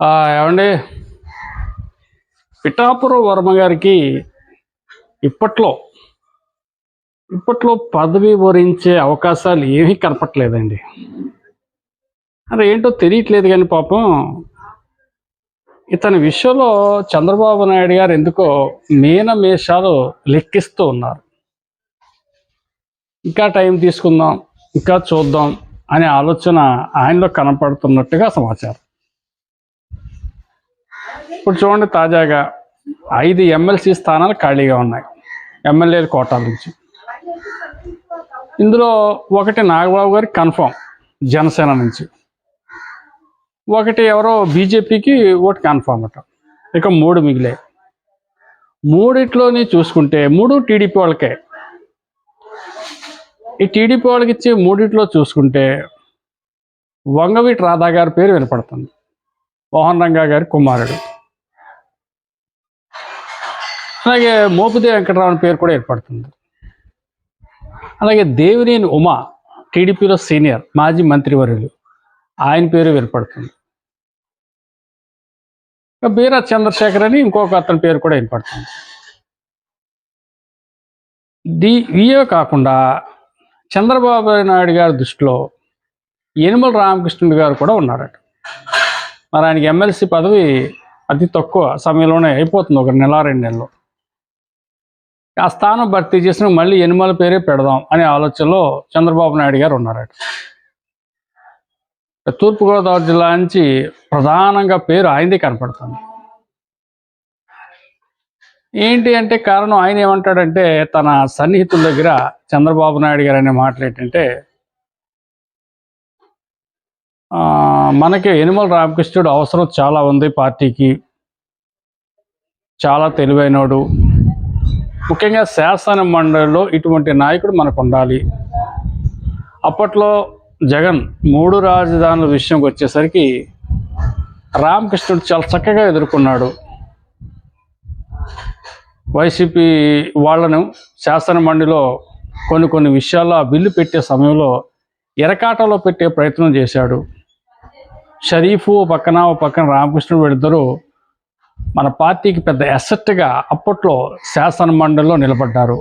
ఏమండి? పిఠాపురం వర్మ గారికి ఇప్పట్లో ఇప్పట్లో పదవి వరించే అవకాశాలు ఏమీ కనపట్లేదండి. అరే ఏంటో తెలియట్లేదు కానీ పాపం ఇతని విషయంలో చంద్రబాబు నాయుడు గారు ఎందుకో మీనమేషాలు లెక్కిస్తూ ఉన్నారు. ఇంకా టైం తీసుకుందాం ఇంకా చూద్దాం అనే ఆలోచన ఆయనలో కనపడుతున్నట్టుగా సమాచారం. ఇప్పుడు చూడండి తాజాగా ఐదు ఎమ్మెల్సీ స్థానాలు ఖాళీగా ఉన్నాయి. ఎమ్మెల్యేల కోటా నుంచి. ఇందులో ఒకటి నాగబాబు గారికి కన్ఫర్మ్ జనసేన నుంచి. ఒకటి ఎవరో బీజేపీకి ఒకటి కన్ఫర్మ్ అట. ఇక మూడు మిగిలే మూడిట్లోని చూసుకుంటే మూడు టీడీపీ వాళ్ళకే. ఈ టీడీపీ వాళ్ళకి ఇచ్చే మూడిట్లో చూసుకుంటే వంగవీటి రాధా గారి పేరు వినపడుతుంది. మోహన్ రంగా గారి కుమారుడు. అలాగే మోపుదే వెంకటరావు పేరు కూడా ఏర్పడుతుంది. అలాగే దేవినేని ఉమా టీడీపీలో సీనియర్ మాజీ మంత్రివర్యులు ఆయన పేరు ఏర్పడుతుంది. బీరా చంద్రశేఖర్ అని ఇంకొక అతని పేరు కూడా ఏర్పడుతుంది. ది ఇవే కాకుండా చంద్రబాబు నాయుడు గారి దృష్టిలో యనమల రామకృష్ణుడు గారు కూడా ఉన్నారట. మరి ఆయనకి ఎమ్మెల్సీ పదవి అతి తక్కువ సమయంలోనే అయిపోతుంది ఒక నెల రెండు నెలలు. ఆ స్థానం భర్తీ చేసిన మళ్ళీ ఎనిమల పేరే పెడదాం అనే ఆలోచనలో చంద్రబాబు నాయుడు గారు ఉన్నారట. తూర్పుగోదావరి జిల్లా నుంచి ప్రధానంగా పేరు ఆయనదే కనపడుతుంది. ఏంటి అంటే కారణం ఆయన ఏమంటాడంటే తన సన్నిహితుల దగ్గర చంద్రబాబు నాయుడు గారు అనే మాటలు ఏంటంటే మనకి యనమల రామకృష్ణుడు అవసరం చాలా ఉంది పార్టీకి. చాలా తెలివైనోడు. ముఖ్యంగా శాసన మండలిలో ఇటువంటి నాయకుడు మనకు ఉండాలి అప్పట్లో జగన్ మూడు రాజధానుల విషయంకి వచ్చేసరికి రామకృష్ణుడు చాలా చక్కగా ఎదుర్కొన్నాడు. వైసీపీ వాళ్ళను శాసన మండలిలో కొన్ని కొన్ని విషయాల్లో ఆ బిల్లు పెట్టే సమయంలో ఎరకాటలో పెట్టే ప్రయత్నం చేశాడు. షరీఫు పక్కన ఓ పక్కన రామకృష్ణుడు వీళ్ళిద్దరూ మన పార్టీకి పెద్ద అసెట్గా అప్పట్లో శాసన మండలిలో నిలబడ్డారు.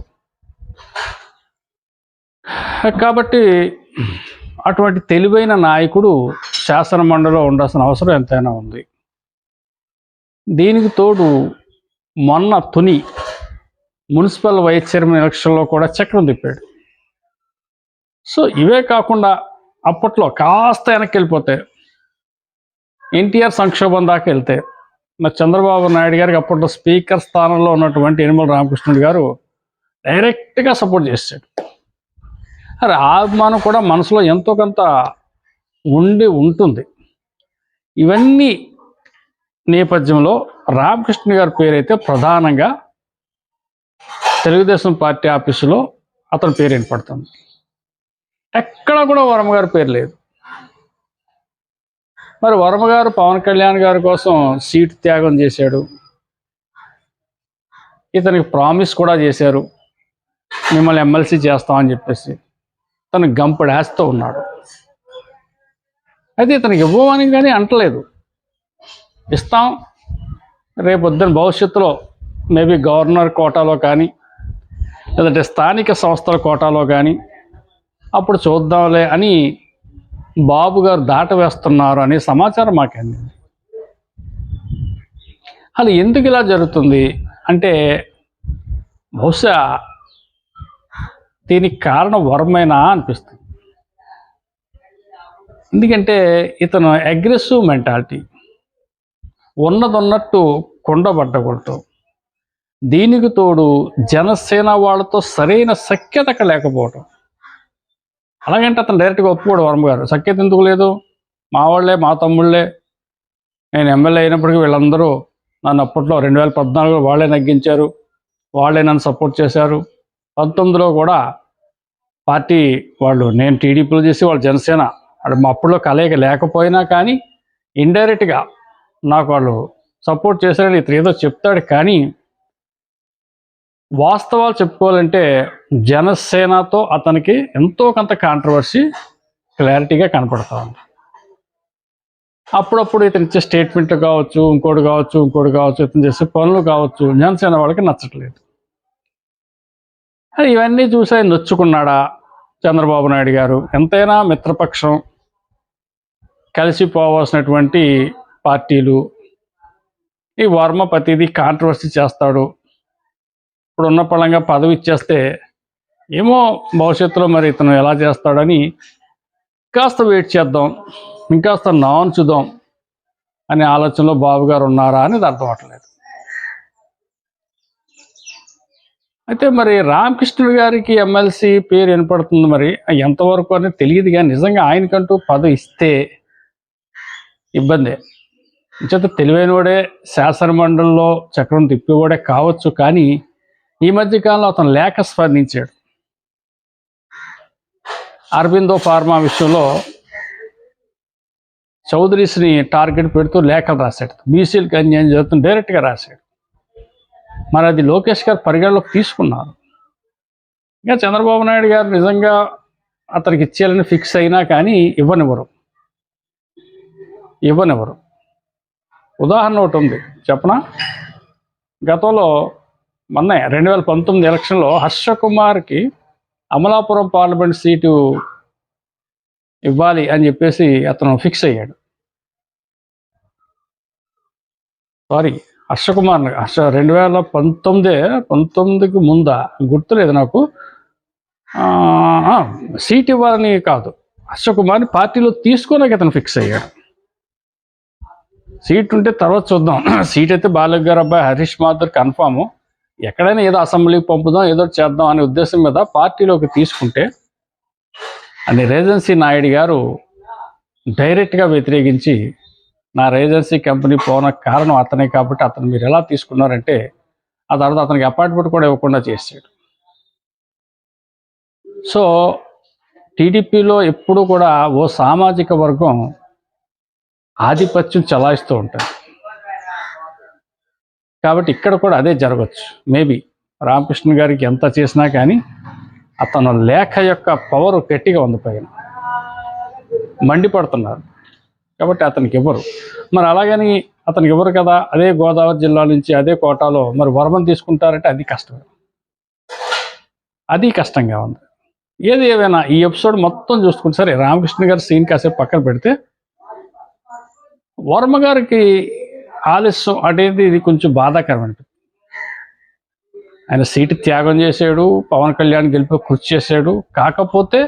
కాబట్టి అటువంటి తెలివైన నాయకుడు శాసన మండలిలో ఉండాల్సిన అవసరం ఎంతైనా ఉంది. దీనికి తోడు మొన్న తుని మున్సిపల్ వైస్ చైర్మన్ ఎలక్షన్లో కూడా చక్రం తిప్పాడు. సో ఇవే కాకుండా అప్పట్లో కాస్త వెనక్కి వెళ్ళిపోతే ఎన్టీఆర్ సంక్షోభం దాకా వెళ్తే మరి చంద్రబాబు నాయుడు గారికి అప్పట్లో స్పీకర్ స్థానంలో ఉన్నటువంటి యనమల రామకృష్ణుడు గారు డైరెక్ట్గా సపోర్ట్ చేశాడు. అరే ఆ అభిమానం కూడా మనసులో ఎంతో కొంత ఉండి ఉంటుంది. ఇవన్నీ నేపథ్యంలో రామకృష్ణ గారి పేరైతే ప్రధానంగా తెలుగుదేశం పార్టీ ఆఫీసులో అతని పేరు వినపడుతుంది. ఎక్కడ కూడా వరమ గారి పేరు లేదు. మరి వర్మ గారు పవన్ కళ్యాణ్ గారి కోసం సీటు త్యాగం చేశాడు. ఇతనికి ప్రామిస్ కూడా చేశారు. మిమ్మల్ని ఎమ్మెల్సీ చేస్తామని చెప్పేసి. తను గంపడేస్తూ ఉన్నాడు. అయితే ఇతనికి ఇవ్వమని కానీ అంటలేదు. ఇస్తాం. రేపు పొద్దున భవిష్యత్తులో మేబీ గవర్నర్ కోటాలో కానీ లేదంటే స్థానిక సంస్థల కోటాలో కానీ అప్పుడు చూద్దాంలే అని బాబు గారు దాట వేస్తున్నారు అనే సమాచారం మాకు అందింది. అసలు ఎందుకు ఇలా జరుగుతుంది? అంటే బహుశా దీనికి కారణం వరమైనా అనిపిస్తుంది. ఎందుకంటే ఇతను అగ్రెసివ్ మెంటాలిటీ ఉన్నదొన్నట్టు కొండబడ్డగొడటం దీనికి తోడు జనసేన వాళ్ళతో సరైన సఖ్యత లేకపోవటం అలాగంటే అతను డైరెక్ట్గా ఒప్పుకోడు వర్మ గారు. సఖ్యత ఎందుకు లేదు? మా వాళ్ళే మా తమ్ముళ్ళే. నేను ఎమ్మెల్యే అయినప్పటికీ వీళ్ళందరూ నన్ను అప్పట్లో రెండు వేల పద్నాలుగులో వాళ్ళే నగ్గించారు. వాళ్ళే నన్ను సపోర్ట్ చేశారు. పంతొమ్మిదిలో కూడా పార్టీ వాళ్ళు నేను టీడీపీలో చేసి వాళ్ళు జనసేన వాళ్ళు మా అప్పుడులో కలయిక లేకపోయినా కానీ ఇండైరెక్ట్గా నాకు వాళ్ళు సపోర్ట్ చేశారని ఇతను ఏదో చెప్తాడు కానీ వాస్తవాలు చెప్పుకోవాలంటే జనసేనతో అతనికి ఎంతో కొంత కాంట్రవర్సీ క్లారిటీగా కనపడతా ఉంది. అప్పుడప్పుడు ఇతను ఇచ్చే స్టేట్మెంట్లు కావచ్చు ఇంకోటి కావచ్చు ఇంకోటి కావచ్చు ఇతను చేసే పనులు కావచ్చు జనసేన వాళ్ళకి నచ్చట్లేదు. ఇవన్నీ చూసి ఆయన నొచ్చుకున్నాడా చంద్రబాబు నాయుడు గారు? ఎంతైనా మిత్రపక్షం కలిసిపోవాల్సినటువంటి పార్టీలు. ఈ వర్మ ప్రతిదీ కాంట్రవర్సీ చేస్తాడు. ఇప్పుడు ఉన్న పళంగా పదవి ఇచ్చేస్తే ఏమో భవిష్యత్తులో మరి ఇతను ఎలా చేస్తాడని కాస్త వెయిట్ చేద్దాం ఇంకాస్త నాంచుదాం అనే ఆలోచనలో బాబు గారు ఉన్నారా అనేది అర్థం అవట్లేదు. అయితే మరి రామకృష్ణుడు గారికి ఎమ్మెల్సీ పేరు వినపడుతుంది మరి ఎంతవరకు అనేది తెలియదు కానీ నిజంగా ఆయనకంటూ పదవి ఇస్తే ఇబ్బందే. చేత తెలివైనవాడే శాసనమండలిలో చక్రం తిప్పేవాడే కావచ్చు కానీ ఈ మధ్య కాలంలో అతను లేఖ స్పందించాడు. అరబిందో ఫార్మా విషయంలో చౌదరీస్ని టార్గెట్ పెడుతూ లేఖలు రాశాడు. బీసీలకు అన్యాయం జరుగుతుంది డైరెక్ట్గా రాశాడు. మరి అది లోకేష్ గారు పరిగణలోకి తీసుకున్నారు. ఇంకా చంద్రబాబు నాయుడు గారు నిజంగా అతనికి ఇచ్చేయాలని ఫిక్స్ అయినా కానీ ఇవ్వనివ్వరు. ఇవ్వనివ్వరు. ఉదాహరణ ఒకటి ఉంది. చెప్పనా? గతంలో మొన్న రెండు వేల పంతొమ్మిది ఎలక్షన్లో హర్షకుమార్కి అమలాపురం పార్లమెంట్ సీటు ఇవ్వాలి అని చెప్పేసి అతను ఫిక్స్ అయ్యాడు. సారీ హర్షకుమార్ హర్ష రెండు వేల పంతొమ్మిదే పంతొమ్మిదికి ముందా? గుర్తులేదు నాకు. సీట్ ఇవ్వాలని కాదు. హర్షకుమార్ని పార్టీలో తీసుకోడానికి అతను ఫిక్స్ అయ్యాడు. సీట్ ఉంటే తర్వాత చూద్దాం. సీట్ అయితే బాలక్ గారు అబ్బాయి హరీష్ మాధర్ కన్ఫాము. ఎక్కడైనా ఏదో అసెంబ్లీకి పంపుదాం ఏదో చేద్దాం అనే ఉద్దేశం మీద పార్టీలోకి తీసుకుంటే అని రేజెన్సీ నాయుడు గారు డైరెక్ట్గా వ్యతిరేకించి నా రేజెన్సీ కంపెనీ పోన కారణం అతనే కాబట్టి అతను మీరు ఎలా తీసుకున్నారంటే ఆ తర్వాత అతనికి అపార్ట్మెంట్ కూడా ఇవ్వకుండా చేసాడు సో టీడీపీలో ఎప్పుడు కూడా ఓ సామాజిక వర్గం ఆధిపత్యం చలాయిస్తూ ఉంటుంది. కాబట్టి ఇక్కడ కూడా అదే జరగచ్చు. మేబీ రామకృష్ణ గారికి ఎంత చేసినా కానీ అతను లేఖ యొక్క పవర్ గట్టిగా ఉంది పైన. మండిపడుతున్నారు. కాబట్టి అతనికి ఇవ్వరు మరి అలాగని అతనికి ఇవ్వరు కదా? అదే గోదావరి జిల్లా నుంచి అదే కోటాలో మరి వరమని తీసుకుంటారంటే అది కష్టమే అది కష్టంగా ఉంది. ఏది ఏమైనా ఈ ఎపిసోడ్ మొత్తం చూసుకుంటే సరే రామకృష్ణ గారి సీన్ కాసేపు పక్కన పెడితే వర్మ గారికి ఆలస్యం అనేది ఇది కొంచెం బాధాకరం అనిపిస్తుంది ఆయన సీటు త్యాగం చేశాడు పవన్ కళ్యాణ్ గెలిపి కృషి చేశాడు. కాకపోతే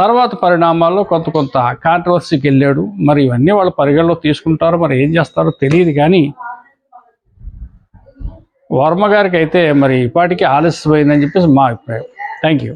తర్వాత పరిణామాల్లో కొంత కొంత కాంట్రవర్సీకి వెళ్ళాడు. మరి ఇవన్నీ వాళ్ళు పరిగణలో తీసుకుంటారో మరి ఏం చేస్తారో తెలియదు కానీ వర్మ గారికి అయితే మరి ఇప్పటికీ ఆలస్యమైందని చెప్పేసి మా అభిప్రాయం. Thank you